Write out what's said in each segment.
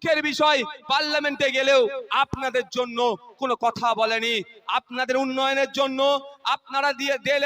দুঃখের বিষয় পার্লামেন্টে গেলেও আপনাদের জন্য কোনো কথা বলেনি। আপনাদের উন্নয়নের জন্য আপনারা দিয়ে দেল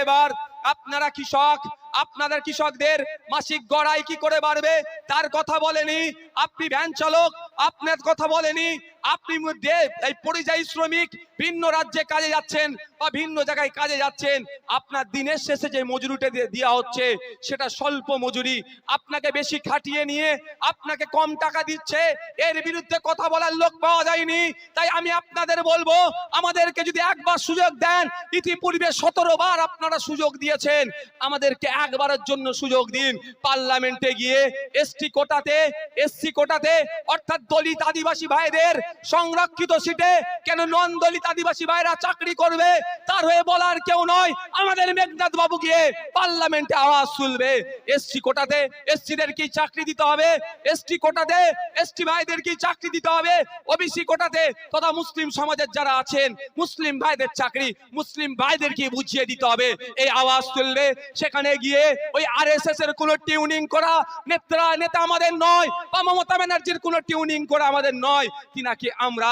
আপনারা কৃষক, আপনাদের কৃষকদের মাসিক গড়াই কি করে বাড়বে তার কথা বলেনি। আপনি ভ্যান চালক, আপনার কথা বলেনি। আপনি মধ্যে এই পরিযায়ী শ্রমিক ভিন্ন রাজ্যে কাজে যাচ্ছেন বা ভিন্ন জায়গায় কাজে যাচ্ছেন। আপনার দিনের শেষে যে মজুরিটা দেওয়া হচ্ছে, সেটা স্বল্প মজুরি। আপনাকে বেশি খাটিয়ে নিয়ে আপনাকে কম টাকা দিচ্ছে। এর বিরুদ্ধে কথা বলার লোক পাওয়া যায়নি। তাই আমি আপনাদের বলব, আমাদেরকে যদি একবার সুযোগ দেন, ইতিপূর্বে সতেরো বার আপনারা সুযোগ দিয়েছেন। আমাদেরকে একবারের জন্য সুযোগ দিন। পার্লামেন্টে গিয়ে এসটি কোটাতে এসসি কোটাতে, অর্থাৎ দলিত আদিবাসী ভাইদের সংরক্ষিত সিটে, কেন নন দলিত আদিবাসী ভাইরা চাকরি করবে? তার হয়ে বলার কেউ নয়। আমাদের মেঘনাথ বাবু গিয়ে পার্লামেন্টে আওয়াজ তুলবে। এসসি কোটাতে এসসিদের কি চাকরি দিতে হবে? এসটি কোটাতে এসটি ভাইদের কি চাকরি দিতে হবে? ওবিসি কোটাতে তথা মুসলিম সমাজের যারা আছেন, মুসলিম ভাইদের চাকরি, মুসলিম ভাইদেরকে বুঝিয়ে দিতে হবে? এই আওয়াজ তুলবে। সেখানে গিয়ে ওই আরএসএস এর কোনো টিউনিং করা নেত্রা নেতা আমাদের নয়, বা মমতা ব্যানার্জির কোনো টিউনিং করা আমাদের নয়। তিনাকে আমরা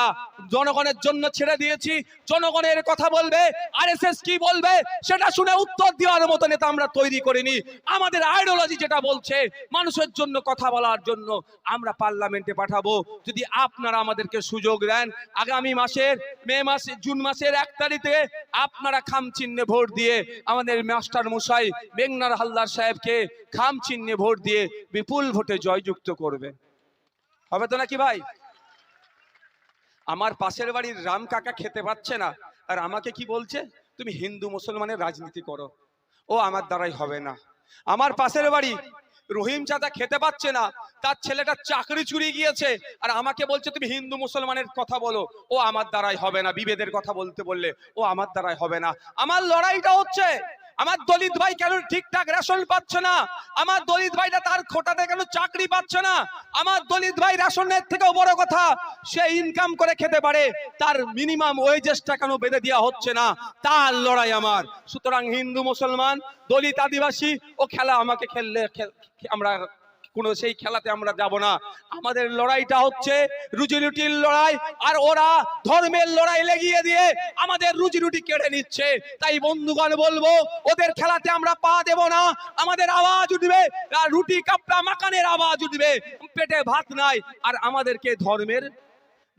জনগণের জন্য ছেড়ে দিয়েছি। জনগণের কথা বলবে, আরএসএস কি বলবে সেটা শুনে উত্তর দেওয়ার মতো নেতা আমরা তৈরি করিনি। আমাদের আইডিওলজি যেটা বলছে, মানুষের জন্য কথা বলার জন্য আমরা পার্লামেন্টে পাঠাবো। যদি আপনারা আমাদেরকে সুযোগ দেন, আগামী মাসের, মে মাসে, জুন মাসের এক তারিখে আপনারা খাম চিহ্নে ভোট দিয়ে আমাদের মাস্টার মশাই বেঙ্গনার হালদার সাহেবকে খাম চিহ্নে ভোট দিয়ে বিপুল ভোটে জয়যুক্ত করবে হবে তো নাকি ভাই? আমার পাশের বাড়ির রাম কাকা খেতে পাচ্ছে না। আর আমাকে কি বলছে? তুমি হিন্দু মুসলমানের রাজনীতি করো। ও আমার দ্বারাই হবে না। আমার পাশের বাড়ি, রহিম চাচা খেতে পাচ্ছে না। তার ছেলেটা চাকরি চুরি গিয়েছে আর আমাকে বলছে, তুমি হিন্দু মুসলমানের কথা বলো। ও আমার দ্বারাই হবে না। বিভেদের কথা বলতে বললে, ও আমার দ্বারাই হবে না। আমার লড়াইটা হচ্ছে আমার দলিত ভাই কেন ঠিকঠাক রেশন পাচ্ছে না? আমার দলিত ভাইটা তার খোটাতে কেন চাকরি পাচ্ছে না? আমার দলিত ভাই রেশনের থেকেও বড় কথা, সে ইনকাম করে খেতে পারে, তার মিনিমাম ওয়েজেসটা কেন বেঁধে দেওয়া হচ্ছে না? তার লড়াই আমার। সুতরাং হিন্দু মুসলমান, দলিত আদিবাসী, ও খেলা আমাকে খেললে আমরা কোনো সেই খেলাতে আমরা যাব না। আমাদের লড়াইটা হচ্ছে রুজি রুটির লড়াই, আর ওরা ধর্মের লড়াই লেগিয়ে দিয়ে আমাদের রুজি রুটি কেড়ে নিচ্ছে। তাই বন্ধুগণ বলব, ওদের খেলাতে আমরা পা দেব না, আমাদের আওয়াজ উঠবে রুটি কাপড়া মাকানের আওয়াজ উঠবে। পেটে ভাত নাই, আর আমাদেরকে ধর্মের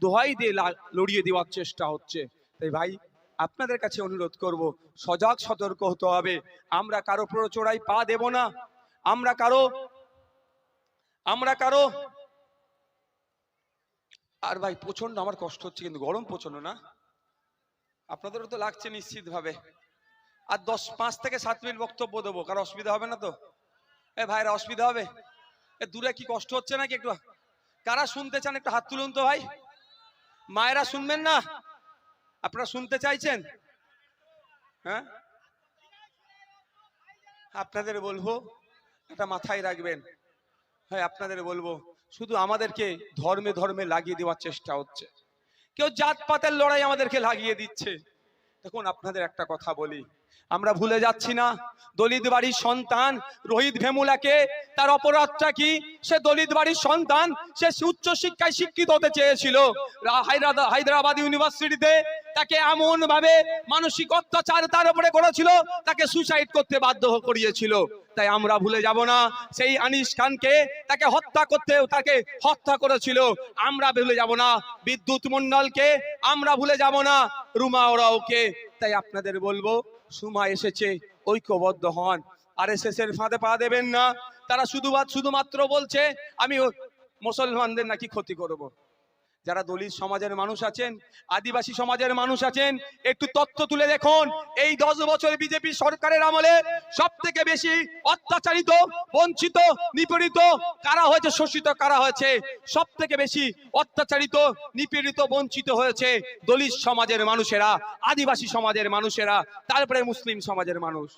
দোহাই দিয়ে লড়িয়ে দেওয়ার চেষ্টা হচ্ছে। তাই ভাই, আপনাদের কাছে অনুরোধ করব, সজাগ সতর্ক হতে হবে। আমরা কারও প্রচোড়ায় পা দেব না, আমরা কারও আমরা কারও? আর ভাই প্রচণ্ড আমার কষ্ট হচ্ছে, কিন্তু গরম প্রচণ্ড না? আপনাদেরও তো লাগছে নিশ্চিত ভাবে আর দশ, পাঁচ থেকে সাত মিনিট বক্তব্য দেবো, কারও অসুবিধা হবে না তো? এ ভাইরা, অসুবিধা হবে? এ দূরে কি কষ্ট হচ্ছে নাকি একটু? কারা শুনতে চান একটু হাত তুলুন তো ভাই। মায়েরা শুনবেন না? আপনারা শুনতে চাইছেন? হ্যাঁ? আপনাদের বলব, এটা মাথায় রাখবেন। হ্যাঁ আপনাদের বলব, শুধু আমাদেরকে ধর্মে ধর্মে লাগিয়ে দেওয়ার চেষ্টা হচ্ছে। কেউ জাতপাতের লড়াই আমাদেরকে লাগিয়ে দিচ্ছে। দেখুন, আপনাদের একটা কথা বলি। আমরা ভুলে যাচ্ছি না, দলিত বাড়ির সন্তান রোহিত ভেমুলাকে, তার অপরাধটা কি? সে দলিত বাড়ির সন্তান, সে উচ্চ শিক্ষায় শিক্ষিত হতে চেয়েছিল। হায়দ্রাবাদ ইউনিভার্সিটিতে তাকে এমন ভাবে মানসিক অত্যাচার তার উপরে করেছিল, তাকে সুসাইড করতে বাধ্য করিয়েছিল। তাই আমরা ভুলে যাব না, সেই আনিস খানকে তাকে হত্যা করতে তাকে হত্যা করেছিল। আমরা ভুলে যাব না, বিদ্যুৎ মন্ডলকে আমরা ভুলে যাব না, রুমা ওরাওকে। তাই আপনাদের বলব, সুমা এসেছে, ঐক্যবদ্ধ হন। আর এস এর ফাঁদে পা দেবেন না। তারা শুধু শুধুমাত্র বলছে, আমি মুসলমানদের নাকি ক্ষতি করব। যারা দলিত সমাজের মানুষ আছেন, আদিবাসী সমাজের মানুষ আছেন, একটু তথ্য তুলে দেখুন। এই দশ বছর বিজেপি সরকারের আমলে সব থেকে বেশি অত্যাচারিত, বঞ্চিত, নিপীড়িত কারা হয়েছে? শোষিত কারা হয়েছে? সব থেকে বেশি অত্যাচারিত, নিপীড়িত, বঞ্চিত হয়েছে দলিত সমাজের মানুষেরা, আদিবাসী সমাজের মানুষেরা, তারপরে মুসলিম সমাজের মানুষ।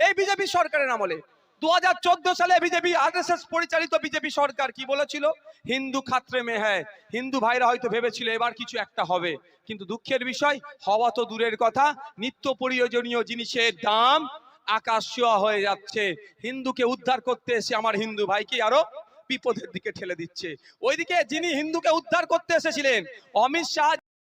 এই বিজেপি সরকারের আমলে দুহাজার চোদ্দ সালে বিজেপি আরএসএস পরিচালিত বিজেপি সরকার কি বলেছিল? হিন্দু খাত্রে মে হ্যাঁ হিন্দু ভাইরা হয়তো ভেবেছিল এবার কিছু একটা হবে। কিন্তু দুঃখের বিষয়, হওয়া তো দূরের কথা। নিত্য প্রয়োজনীয় জিনিসের দাম আকাশ হয়ে যাচ্ছে। হিন্দুকে উদ্ধার করতে এসে আমার হিন্দু ভাইকে আরও বিপদের দিকে ঠেলে দিচ্ছে। ওইদিকে যিনি হিন্দুকে উদ্ধার করতে এসেছিলেন, অমিত শাহ